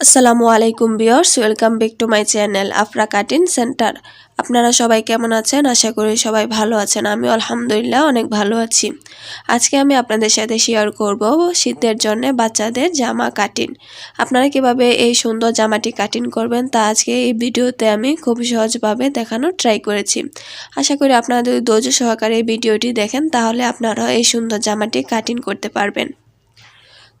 আসসালামু আলাইকুম viewers welcome back to my channel Afra cutting centre. আপনারা সবাই কেমন আছেন? আশা করি সবাই ভালো আছেন। আমি আলহামদুলিল্লাহ অনেক ভালো আছি। আজকে আমি আপনাদের সাথে শেয়ার করব শীতের জন্য বাচ্চাদের জামা কাটিং আপনারা কীভাবে এই সুন্দর জামাটি কাটিং করবেন তা আজকে এই ভিডিওতে আমি খুব সহজভাবে দেখানোর ট্রাই করেছি। আশা করি আপনারা যদি ধৈর্য সহকারে এই ভিডিওটি দেখেন, তাহলে আপনারা এই সুন্দর জামাটি কাটিং করতে পারবেন।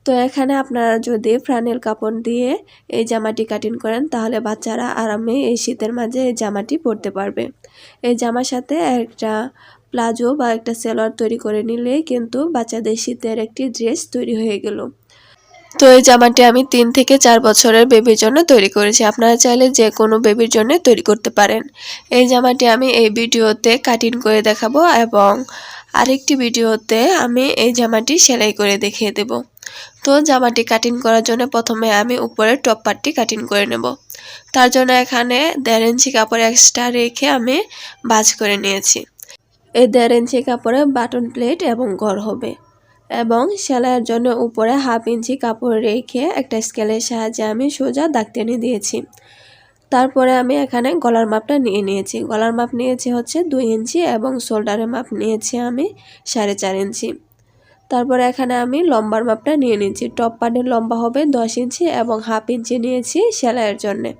তো এখানে আপনারা যদি ফ্রানেল কাপড় দিয়ে এই জামাটি কাটিং করেন, তাহলে বাচ্চারা আরামে এই শীতের মাঝে এই জামাটি পরতে পারবে। এই জামার সাথে একটা প্লাজো বা একটা সেলোয়ার তৈরি করে নিলেই কিন্তু বাচ্চাদের শীতের একটি ড্রেস তৈরি হয়ে গেল। তো এই জামাটি আমি তিন থেকে চার বছরের বেবির জন্য তৈরি করেছি। আপনারা চাইলে যে কোনো বেবির জন্য তৈরি করতে পারেন। এই জামাটি আমি এই ভিডিওতে কাটিং করে দেখাবো এবং আরেকটি ভিডিওতে আমি এই জামাটি সেলাই করে দেখিয়ে দেবো। তো জামাটি কাটিং করার জন্য প্রথমে আমি উপরের টপ পার্টটি কাটিং করে নেব। তার জন্য এখানে দেড় ইঞ্চি কাপড় এক্সট্রা রেখে আমি বাজ করে নিয়েছি। এই দেড় ইঞ্চি কাপড়ে বাটন প্লেট এবং গড় হবে এবং সেলাইয়ের জন্য উপরে হাফ ইঞ্চি কাপড় রেখে একটা স্কেলের সাহায্যে আমি সোজা দাগ টেনে দিয়েছি। তারপরে আমি এখানে গলার মাপটা নিয়ে নিয়েছি। গলার মাপ নিয়েছি হচ্ছে দুই ইঞ্চি এবং শোল্ডারের মাপ নিয়েছি আমি সাড়ে চার ইঞ্চি। তারপরে এখানে আমি লম্বার মাপটা নিয়ে নিয়েছি। টপ পানের লম্বা হবে দশ ইঞ্চি এবং হাফ ইঞ্চি নিয়েছি সেলাইয়ের জন্যে।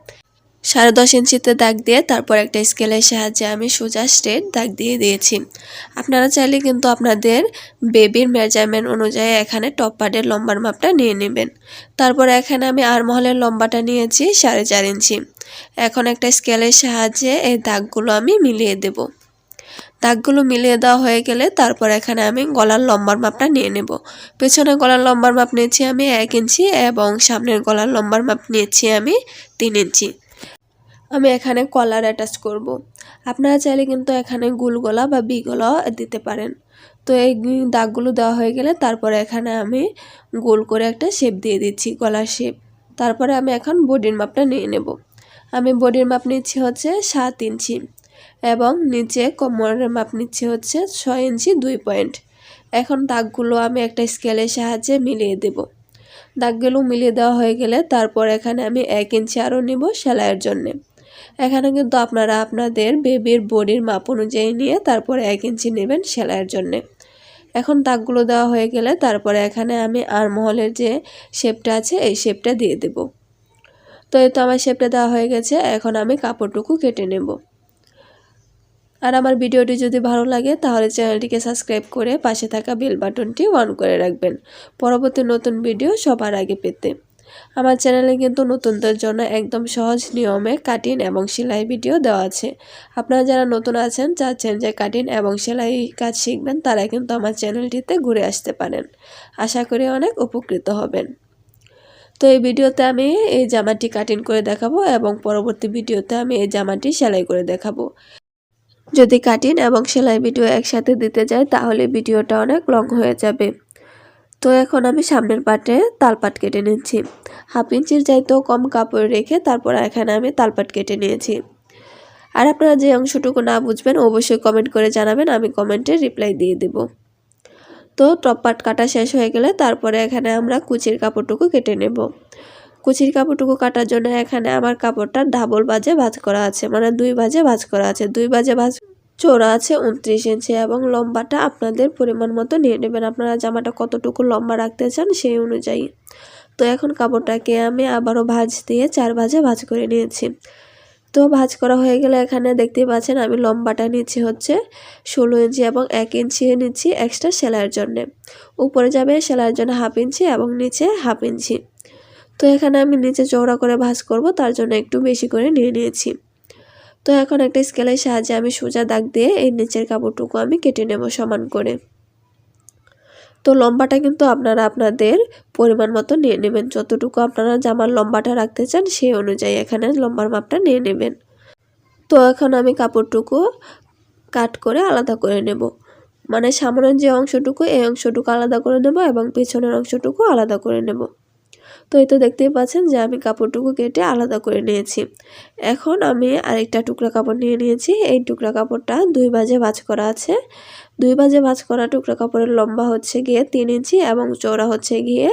সাড়ে দশ ইঞ্চিতে দাগ দিয়ে তারপর একটা স্কেলের সাহায্যে আমি সোজা স্ট্রেট দাগ দিয়ে দিয়েছি। আপনারা চাইলে কিন্তু আপনাদের বেবির মেজারমেন্ট অনুযায়ী এখানে টপ পার্টের লম্বার মাপটা নিয়ে নেবেন। তারপর এখানে আমি আরমহলের লম্বাটা নিয়েছি সাড়ে চার ইঞ্চি। এখন একটা স্কেলের সাহায্যে এই দাগগুলো আমি মিলিয়ে দেবো। দাগগুলো মিলিয়ে দেওয়া হয়ে গেলে তারপর এখানে আমি গলার লম্বার মাপটা নিয়ে নেব। পেছনে গলার লম্বার মাপ নিয়েছি আমি এক ইঞ্চি এবং সামনের গলার লম্বার মাপ নিয়েছি আমি তিন ইঞ্চি। আমি এখানে কলার অ্যাটাচ করব। আপনারা চাইলে কিন্তু এখানে গুল গলা বা বি গলা দিতে পারেন। তো এই দাগগুলো দেওয়া হয়ে গেলে তারপরে এখানে আমি গোল করে একটা শেপ দিয়ে দিচ্ছি গলার শেপ তারপরে আমি এখন বডির মাপটা নিয়ে নেব। আমি বডির মাপ নিচ্ছি হচ্ছে সাত ইঞ্চি। এবং নিচে কোমরের মাপ নিচ্ছে হচ্ছে ছয় ইঞ্চি দুই পয়েন্ট। এখন দাগগুলো আমি একটা স্কেলের সাহায্যে মিলিয়ে দেব। দাগগুলো মিলিয়ে দেওয়া হয়ে গেলে তারপর এখানে আমি এক ইঞ্চি আরও নিব সেলাইয়ের জন্যে। এখানে কিন্তু আপনারা আপনাদের বেবির বডির মাপ অনুযায়ী নিয়ে তারপরে এক ইঞ্চি নেবেন সেলাইয়ের জন্যে। এখন দাগগুলো দেওয়া হয়ে গেলে তারপরে এখানে আমি আরমহলের যে শেপটা আছে এই শেপটা দিয়ে দেব। তো এই তো আমার শেপটা দেওয়া হয়ে গেছে, এখন আমি কাপড়টুকু কেটে নেব। আর আমার ভিডিওটি যদি ভালো লাগে, তাহলে চ্যানেলটিকে সাবস্ক্রাইব করে পাশে থাকা বেল বাটনটি অন করে রাখবেন। পরবর্তী নতুন ভিডিও সবার আগে পেতে। আমার চ্যানেলে কিন্তু নতুনদের জন্য একদম সহজ নিয়মে কাটিং এবং সেলাই ভিডিও দেওয়া আছে। আপনারা যারা নতুন আছেন, চাচ্ছেন যে কাটিং এবং সেলাই কাজ শিখবেন, তারা কিন্তু আমার চ্যানেলটিতে ঘুরে আসতে পারেন। আশা করি অনেক উপকৃত হবেন। তো এই ভিডিওতে আমি এই জামাটি কাটিং করে দেখাবো এবং পরবর্তী ভিডিওতে আমি এই জামাটি সেলাই করে দেখাবো। যদি কাটিং এবং সেলাই ভিডিও একসাথে দিতে যাই, তাহলে ভিডিওটা অনেক লং হয়ে যাবে। তো এখন আমি সামনের পাটে তালপাট কেটে নিচ্ছি। হাফ ইঞ্চির চাইতেও কম কাপড় রেখে তারপর এখানে আমি তালপাট কেটে নিয়েছি। আর আপনারা যে অংশটুকু না বুঝবেন, অবশ্যই কমেন্ট করে জানাবেন, আমি কমেন্টে রিপ্লাই দিয়ে দেব। তো টপ পাট কাটা শেষ হয়ে গেলে তারপরে এখানে আমরা কুচির কাপড়টুকু কেটে নেব। কুচির কাপড়টুকু কাটার জন্য এখানে আমার কাপড়টা ডাবল বাজে ভাজ করা আছে মানে দুই বাজে ভাজ করা আছে। দুই বাজে ভাজ চোরা আছে উনত্রিশ ইঞ্চি এবং লম্বাটা আপনাদের পরিমাণ মতো নিয়ে নেবেন। আপনারা জামাটা কতটুকু লম্বা রাখতে চান সেই অনুযায়ী। তো এখন কাপড়টাকে আমি আবারও ভাজ দিয়ে চার ভাজে ভাজ করে নিয়েছি। তো ভাজ করা হয়ে গেলে এখানে দেখতে পাচ্ছেন আমি লম্বাটা নিচ্ছি হচ্ছে ষোলো ইঞ্চি এবং এক ইঞ্চি নিচ্ছি এক্সট্রা সেলাইয়ের জন্যে। উপরে যাবে সেলাইয়ের জন্য হাফ ইঞ্চি এবং নিচে হাফ ইঞ্চি। তো এখানে আমি নিচে চৌড়া করে ভাজ করব, তার জন্য একটু বেশি করে নিয়ে নিয়েছি। তো এখন একটা স্কেলের সাহায্যে আমি সোজা দাগ দিয়ে এই নিচের কাপড়টুকু আমি কেটে নেব সমান করে। তো লম্বাটা কিন্তু আপনারা আপনাদের পরিমাণ মতো নিয়ে নেবেন। যতটুকু আপনারা জামার লম্বাটা রাখতে চান, সেই অনুযায়ী এখানে লম্বার মাপটা নিয়ে নেবেন। তো এখন আমি কাপড়টুকু কাট করে আলাদা করে নেব। মানে সামনের যে অংশটুকু, এই অংশটুকু আলাদা করে নেব এবং পেছনের অংশটুকু আলাদা করে নেব। তো এই তো দেখতেই পাচ্ছেন যে আমি কাপড়টুকু কেটে আলাদা করে নিয়েছি। এখন আমি আরেকটা টুকরা কাপড় নিয়ে নিয়েছি। এই টুকরা কাপড়টা দুই বাজে ভাজ করা আছে। দুই বাজে ভাজ করা টুকরা কাপড়ের লম্বা হচ্ছে গিয়ে তিন ইঞ্চি এবং চৌড়া হচ্ছে গিয়ে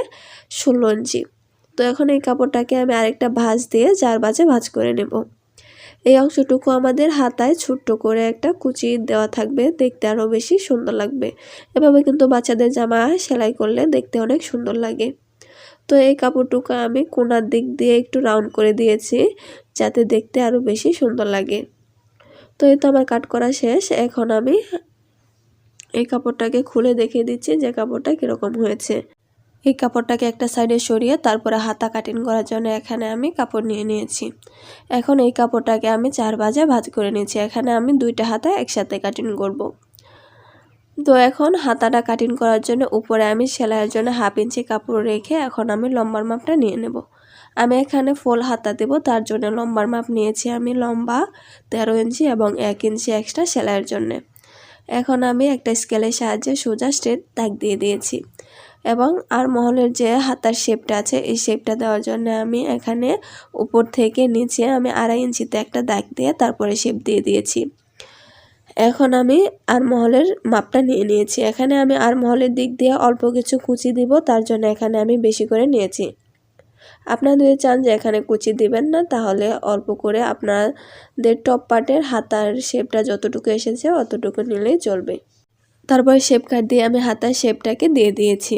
ষোলো ইঞ্চি। তো এখন এই কাপড়টাকে আমি আরেকটা ভাঁজ দিয়ে চার বাজে ভাঁজ করে নেব। এই অংশটুকু আমাদের হাতায় ছোট্ট করে একটা কুচি দেওয়া থাকবে। দেখতে আরও বেশি সুন্দর লাগবে। এভাবে কিন্তু বাচ্চাদের জামা সেলাই করলে দেখতে অনেক সুন্দর লাগে। তো এই কাপড়টুকু আমি কোনার দিক দিয়ে একটু রাউন্ড করে দিয়েছি, যাতে দেখতে আরও বেশি সুন্দর লাগে। তো এই তো আমার কাট করা শেষ। এখন আমি এই কাপড়টাকে খুলে দেখিয়ে দিচ্ছি যে কাপড়টা কীরকম হয়েছে। এই কাপড়টাকে একটা সাইডে সরিয়ে তারপরে হাতা কাটিং করার জন্য এখানে আমি কাপড় নিয়ে নিয়েছি। এখন এই কাপড়টাকে আমি চার বাজে ভাজ করে নিয়েছি। এখানে আমি দুইটা হাতা একসাথে কাটিং করব। তো এখন হাতাটা কাটিং করার জন্য উপরে আমি সেলাইয়ের জন্য হাফ ইঞ্চি কাপড় রেখে এখন আমি লম্বার মাপটা নিয়ে নেব। আমি এখানে ফুল হাতা দেব, তার জন্য লম্বার মাপ নিয়েছি আমি লম্বা তেরো ইঞ্চি এবং এক ইঞ্চি এক্সট্রা সেলাইয়ের জন্যে। এখন আমি একটা স্কেলের সাহায্যে সোজা স্ট্রেট দাগ দিয়ে দিয়েছি এবং আর মহলের যে হাতার শেপটা আছে, এই শেপটা দেওয়ার জন্য আমি এখানে উপর থেকে নিচে আমি আড়াই ইঞ্চিতে একটা দাগ দিয়ে তারপরে শেপ দিয়ে দিয়েছি। এখন আমি আর মহলের মাপটা নিয়ে নিয়েছি। এখানে আমি আর মহলের দিক দিয়ে অল্প কিছু কুচি দিব, তার জন্য এখানে আমি বেশি করে নিয়েছি। আপনারা যদি চান যে এখানে কুচি দিবেন না, তাহলে অল্প করে আপনাদের টপ পার্টের হাতার শেপটা যতটুকু এসেছে, অতটুকু নিলেই চলবে। তারপর শেপ কাট দিয়ে আমি হাতার শেপটাকে দিয়ে দিয়েছি।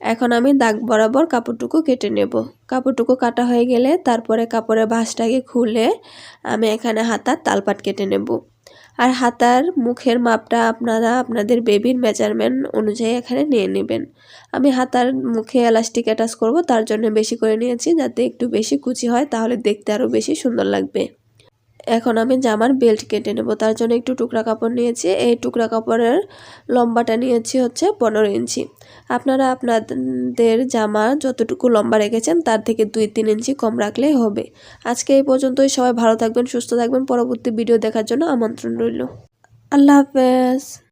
এখন আমি দাগ বরাবর কাপড়টুকু কেটে নেব। কাপড়টুকু কাটা হয়ে গেলে তারপরে কাপড়ের ভাঁজটাকে খুলে আমি এখানে হাতার তালপাট কেটে নেব। আর হাতার মুখের মাপটা আপনারা আপনাদের বেবির মেজারমেন্ট অনুযায়ী এখানে নিয়ে নেবেন। আমি হাতার মুখে এলাস্টিক অ্যাটাচ করব, তার জন্য বেশি করে নিয়েছি, যাতে একটু বেশি কুচি হয়, তাহলে দেখতে আরও বেশি সুন্দর লাগবে। এখন আমি জামার বেল্ট কেটে নেব। তার জন্য একটু টুকরা কাপড় নিয়েছি। এই টুকরা কাপড়ের লম্বাটা নিয়েছি হচ্ছে পনেরো ইঞ্চি। আপনারা আপনাদের জামা যতটুকু লম্বা রেখেছেন, তার থেকে দুই তিন ইঞ্চি কম রাখলেই হবে। আজকে এই পর্যন্তই। সবাই ভালো থাকবেন, সুস্থ থাকবেন। পরবর্তী ভিডিও দেখার জন্য আমন্ত্রণ রইল। আল্লাহ হাফেজ।